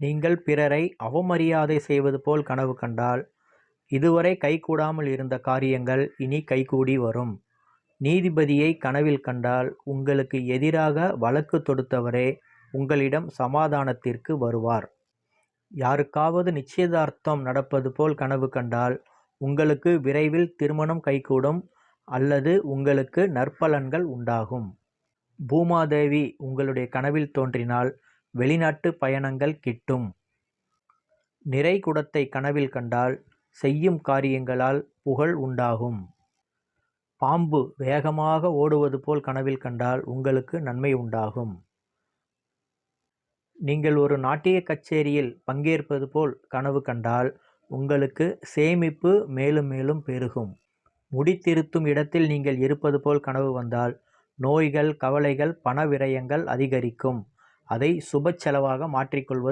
நீங்கள் பிறரை அவமரியாதை செய்வது போல் கனவு கண்டால் இதுவரை கைகூடாமல் இருந்த காரியங்கள் இனி கைகூடி வரும். நீதிபதியை கனவில் கண்டால் உங்களுக்கு எதிராக வழக்கு தொடுத்தவரே உங்களிடம் சமாதானத்திற்கு வருவார். யாருக்காவது நிச்சயதார்த்தம் நடப்பது போல் கனவு கண்டால் உங்களுக்கு விரைவில் திருமணம் கைகூடும் அல்லது உங்களுக்கு நற்பலன்கள் உண்டாகும். பூமாதேவி உங்களுடைய கனவில் தோன்றினால் வெளிநாட்டு பயணங்கள் கிட்டும். நிறைகுடத்தை கனவில் கண்டால் செய்யும் காரியங்களால் புகழ் உண்டாகும். பாம்பு வேகமாக ஓடுவது போல் கனவில் கண்டால் உங்களுக்கு நன்மை உண்டாகும். நீங்கள் ஒரு நாட்டிய கச்சேரியில் பங்கேற்பது போல் கனவு கண்டால் உங்களுக்கு சேமிப்பு மேலும் மேலும் பெருகும். முடி திருத்தும் இடத்தில் நீங்கள் இருப்பது போல் கனவு வந்தால் நோய்கள் கவலைகள் பண விரயங்கள் அதிகரிக்கும். அதை சுப செலவாக மாற்றிக்கொள்வது